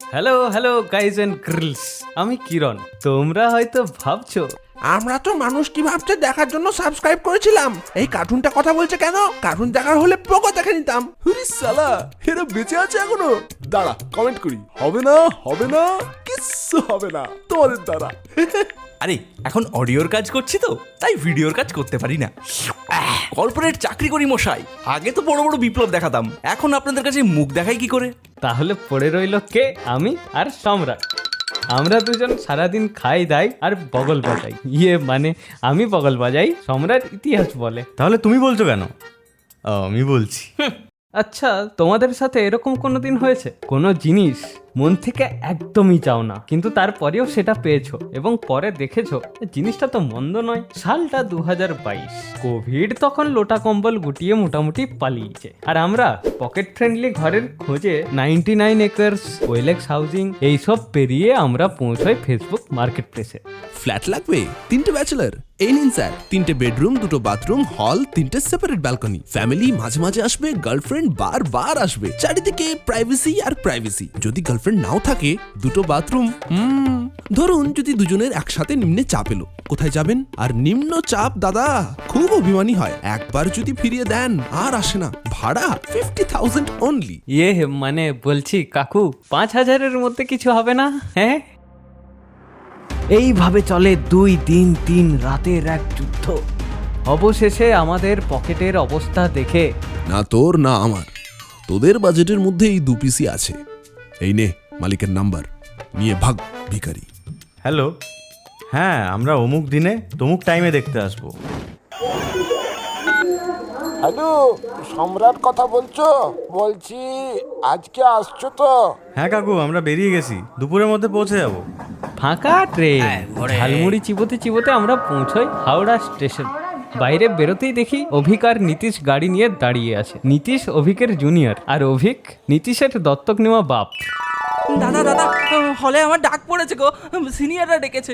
Hello hello guys and girls আমি কিরণ। তোমরা হয়তো ভাবছ আমরা তো মানুষ কি ভাবছে দেখার জন্য সাবস্ক্রাইব করেছিলাম। এই কার্টুনটা কথা বলছে কেন? কার্টুন দেখার হলে পোকো দেখে নিতাম। হুরি সালা এরা বেঁচে আছে এখনও? দাঁড়া কমেন্ট করি। হবে না হবে না কিচ্ছু হবে না। তোমাদের দ্বারা। আরে এখন অডিওর কাজ করছি তো তাই ভিডিওর কাজ করতে পারি না। কর্পোরেট চাকরি করি মশাই আগে তো বড় বড় বিপ্লব দেখাতাম এখন আপনাদের কাছে মুখ দেখাই কি করে? তাহলে পড়ে রইল কে? আমি আর সম্রাট। আমরা দুজন সারাদিন খাই দাই আর বগল বাজাই। ইয়ে মানে আমি বগল বাজাই সম্রাট ইতিহাস বলে। তাহলে তুমি বলছো কেন? ও, আমি বলছি। আচ্ছা তোমাদের সাথে এরকম কোনো দিন হয়েছে? কোনো জিনিস? মন থেকে একদমই চাও না। কিন্তু তারপরেও সেটা পেয়েছ এবং পরে দেখেছ জিনিসটা তো মন্দ নয়। সালটা দু হাজার বাইশ। কোভিড তখন লোটা কম্বল গুটিয়ে মোটামুটি পালিয়েছে। আর আমরা পকেট ফ্রেন্ডলি ঘরের খোঁজে নাইনটি নাইন একর্স, ওয়েলেক্স হাউজিং, এইসব পেরিয়ে আমরা পৌঁছাই ফেসবুক মার্কেট প্লেসে ফ্ল্যাট লাগবে? তিনটে ব্যাচেলার, এই নিন স্যার। তিনটে বেডরুম, দুটো বাথরুম, হল, তিনটে সেপারেট ব্যালকনি ফ্যামিলি মাঝে মাঝে আসবে গার্লফ্রেন্ড বার বার আসবে। চারিদিকে প্রাইভেসি আর প্রাইভেসি যদি গার্লফ্রেন্ড নাও থাকে দুটো বাথরুম হুম ধরুন যদি দুজনের একসাথে নিম্নে চাপ এলো কোথায় যাবেন? আর নিম্ন চাপ দাদা খুব অভিমানী হয়। একবার যদি ফিরিয়ে দেন আর আসে না। ভাড়া ফিফটি থাউজেন্ড অনলি ইয়ে মানে বলছি কাকু পাঁচ হাজারের মধ্যে কিছু হবে না? হ্যাঁ? এইভাবে চলে দুই দিন তিন রাতের এক যুদ্ধ। অবশেষে আমাদের পকেটের অবস্থা দেখে না তোর না আমার। তোদের বাজেটের মধ্যে এই দু পিসি আছে। এই নে মালিকের নাম্বার। নিয়ে ভাগ ভিখারি। হ্যালো। হ্যাঁ আমরা অমুক দিনে তমুক টাইমে দেখতে আসব। হ্যালো সম্রাট কথা বলছো? বলছি আজকে আসছো তো? হ্যাঁ কাকু আমরা বেরিয়ে গেছি। দুপুরের মধ্যে পৌঁছে যাব। ফাঁকা ট্রেন। ঝালমুড়ি চিবোতে চিবোতে আমরা পৌঁছই হাওড়া স্টেশন। বাইরে বেরোতেই দেখি অভিক আর নীতিশ গাড়ি নিয়ে দাঁড়িয়ে আছে। নীতিশ অভিকের জুনিয়র আর অভিক নীতিশের দত্তক নেওয়া বাপ। দাদা দাদা হলে আমার ডাক পড়েছে গো। সিনিয়ররা ডেকেছে।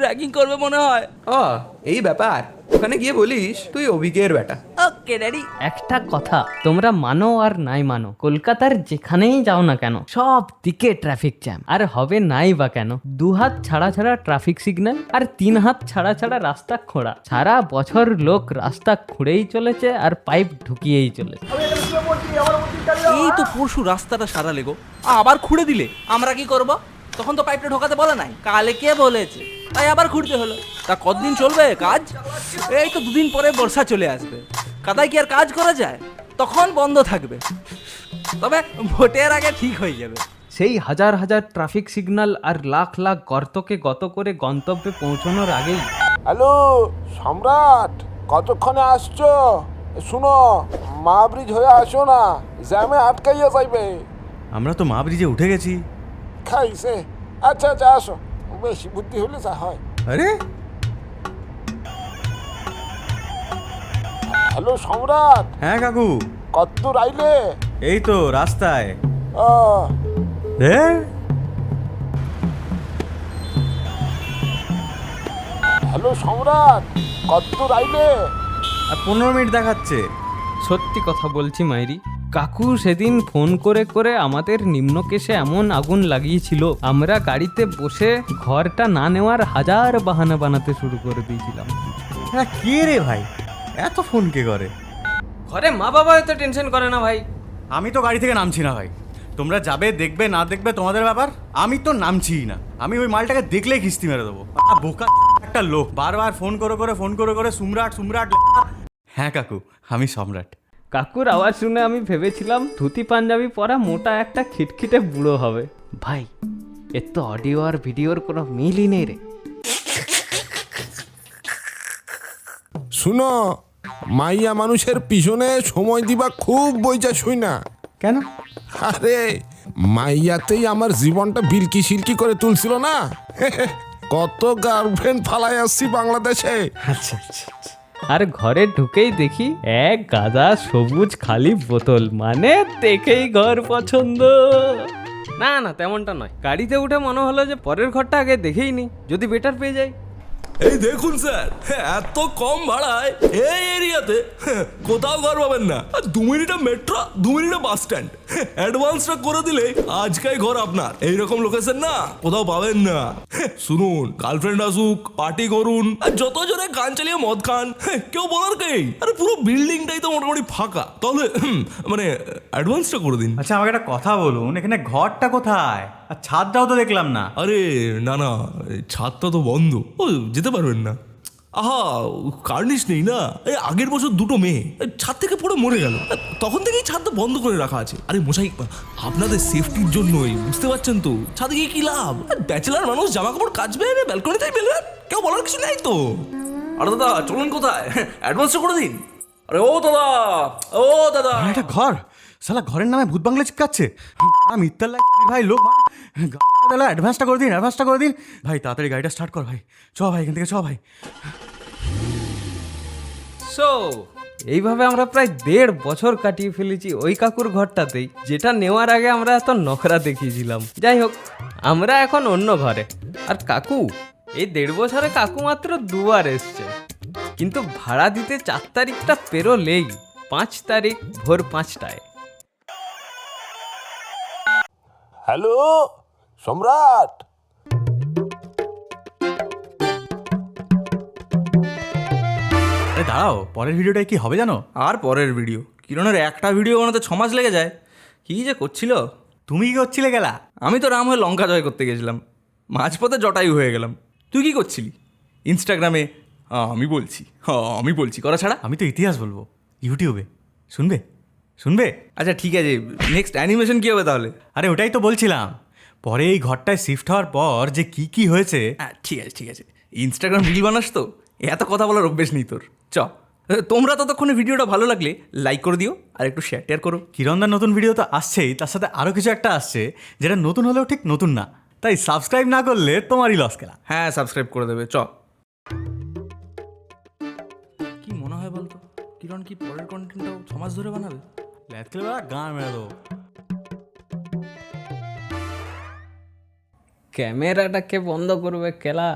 র্যাগিং করবে মনে হয়। ও এই ব্যাপার। ওখানে গিয়ে বলিস তুই অভিজ্ঞের বেটা ওকে ড্যাডি একটা কথা তোমরা মানো আর নাই মানো কলকাতার যেখানেই যাও না কেন সব দিকে ট্রাফিক জ্যাম আর হবে নাই বা কেন দু হাত ছাড়া ছাড়া ট্রাফিক সিগন্যাল আর তিন হাত ছাড়া ছাড়া রাস্তা খোঁড়া। সারা বছর লোক রাস্তা খুঁড়েই চলেছে আর পাইপ ঢুকিয়েই চলেছে। এই তো পরশু রাস্তাটা সারালে গো। আবার খুঁড়ে দিলে। আমরা কি করব? তখন তো পাইপটা ঢোকাতে বলে নাই। কালে কে বলেছে? তাই আবার খুঁড়তে হলো। তা কতদিন চলবে কাজ? এই তো দুদিন পরে বর্ষা চলে আসবে। কাদায় কি আর কাজ করা যায়? তখন বন্ধ থাকবে। তবে ভোটের আগে ঠিক হয়ে যাবে। সেই হাজার হাজার ট্রাফিক সিগন্যাল আর লাখ লাখ গর্তকে গত করে গন্তব্যে পৌঁছানোর আগেই হ্যালো সম্রাট কতক্ষণে আসছো? শুনো মা ব্রিজ হয়ে আসো না জ্যামে আটকাইয়া যাইবে। আমরা তো মা ব্রিজে উঠে গেছি। খাইছে। আচ্ছা আচ্ছা আসো। বেশি বুদ্ধি হলে যা হয়। আরে! হ্যালো সম্রাট! হ্যাঁ কাকু। কত আইলে? এই তো রাস্তায়। ও। রে হ্যালো সম্রাট! কত আইলে? আর পনেরো মিনিট দেখাচ্ছে। সত্যি কথা বলছি মাইরি। কাকু সেদিন ফোন করে করে আমাদের নিম্নকেশে এমন আগুন লাগিয়েছিল আমরা গাড়িতে বসে ঘরটা না নেওয়ার হাজার বাহানা বানাতে শুরু করে দিয়েছিলাম। হ্যাঁ কে রে ভাই? এত ফোন কে করে? ঘরে মা বাবা এত টেনশন করে না ভাই। আমি তো গাড়ি থেকে নামছি না ভাই। তোমরা যাবে দেখবে না দেখবে তোমাদের ব্যাপার আমি তো নামছিই না। আমি ওই মালটাকে দেখলেই কিস্তি মেরে দেবো। বোকা একটা লোক। বারবার ফোন করে করে ফোন করে করে সুমরাট সুমরাট হ্যাঁ কাকু আমি সম্রাট। কাকুর আওয়াজ শুনে আমি ভেবেছিলাম ধুতি পাঞ্জাবি পরা মোটা একটা খিটখিটে বুড়ো হবে। ভাই এর তো অডিও আর ভিডিওর কোনো মিলই নেই রে। শুনো মাইয়া মানুষের পিছনে সময় দিবা খুব বইজা শুই না। কেন? আরে মাইয়াতেই আমার জীবনটা বিলকি সিলকি করে তুলছিল না? কত গার্লফ্রেন্ড ফালাই আসছি বাংলাদেশে। আচ্ছা আচ্ছা আচ্ছা। আর ঘরে ঢুকেই দেখি এক গাদা সবুজ খালি বোতল মানে দেখেই ঘর পছন্দ। না না, তেমনটা নয়। গাড়িতে উঠে মনে হলো যে পরের ঘরটা আগে দেখেই নি, যদি বেটার পেয়ে যাই। এই দেখুন স্যার এত কম ভাড়ায় এই এরিয়াতে কোথাও ঘর পাবেন না। দু মিনিটে মেট্রো দু মিনিটে বাস স্ট্যান্ড অ্যাডভান্সটা করে দিলে আজকাই ঘর আপনার। এইরকম লোকেশন না, কোথাও পাবেন না। শুনুন গার্লফ্রেন্ড আসুক পার্টি করুন, আর যত জনে গান চালিয়ে মদ খান কেউ বলার কেই আরে পুরো বিল্ডিংটাই তো মোটামুটি ফাঁকা। তাহলে মানে অ্যাডভান্সটা করে দিন। আচ্ছা আমাকে একটা কথা বলুন, এখানে ঘরটা কোথায়? আর ছাদটাও তো দেখলাম না। আরে না না ছাদটা তো বন্ধ। ও যেতে পারবেন না। আহা কার্নিশ নেই না? এই আগের বছর দুটো মেয়ে ছাদ থেকে পড়ে মরে গেল। তখন থেকেই ছাদটা বন্ধ করে রাখা আছে। আরে মশাই আপনাদের সেফটির জন্যই বুঝতে পারছেন তো? ছাদে গিয়ে কি লাভ? ব্যাচেলার মানুষ জামা কাপড় কাচবে ব্যালকনিতেই বেলবেন কেউ বলার কিছু নেই তো? আরে দাদা চলুন কোথায়? অ্যাডভান্সটা করে দিন। আরে ও দাদা ও দাদা। একটা ঘর। সালা ঘরের নামে ভূত বাংলা চিপকাচ্ছে মিথ্যার ভাই, লোক অ্যাডভান্সটা করে দিন অ্যাডভান্সটা করে দিন। ভাই, তাড়াতাড়ি গাড়িটা স্টার্ট কর ভাই। চ ভাই, এখান থেকে চ ভাই। সো এইভাবে আমরা প্রায় দেড় বছর কাটিয়ে ফেলেছি ওই কাকুর ঘরটাতেই, যেটা নেওয়ার আগে আমরা এত নখরা দেখিয়েছিলাম। যাই হোক, আমরা এখন অন্য ঘরে। আর কাকু, এই দেড় বছরে কাকু মাত্র দুবার এসছে। কিন্তু ভাড়া দিতে চার তারিখটা পেরোলেই, পাঁচ তারিখ ভোর পাঁচটায়। হ্যালো সম্রাট আরে দাঁড়াও পরের ভিডিওটায় কি হবে জানো? আর পরের ভিডিও? কিরণের একটা ভিডিও বানাতে ছ মাস লেগে যায়। কি যে করছিল? তুমি কি করছিলে গেলা? আমি তো রাম হয়ে লঙ্কা জয় করতে গেছিলাম। মাঝপথে জটায়ু হয়ে গেলাম। তুই কি করছিলি? ইনস্টাগ্রামে আমি বলছি। হ আমি বলছি। করা ছাড়া? আমি তো ইতিহাস বলব। ইউটিউবে। শুনবে? শুনবে? আচ্ছা ঠিক আছে। নেক্সট অ্যানিমেশন কী হবে তাহলে? আরে ওটাই তো বলছিলাম। পরে এই ঘরটায় শিফট হওয়ার পর যে কি কি হয়েছে। হ্যাঁ ঠিক আছে ঠিক আছে। ইনস্টাগ্রাম রিল বানাস তো। এত কথা বলার অভ্যেস নেই তোর। চ। তোমরা ততক্ষণে ভিডিওটা ভালো লাগলে লাইক করে দিও আর একটু শেয়ার টেয়ার করো। কিরণদার নতুন ভিডিও তো আসছেই তার সাথে আরও কিছু একটা আসছে যেটা নতুন হলেও ঠিক নতুন না। তাই সাবস্ক্রাইব না করলে তোমারই লস খেলা হ্যাঁ সাবস্ক্রাইব করে দেবে। চ। কি মনে হয় বলতো? কিরণ কি পরের কন্টেন্টটাও ছ মাস ধরে বানাবে? ল্যাদ খেলে গান মেরে দেবো ক্যামেরাটাকে বন্ধ করবে কেলা?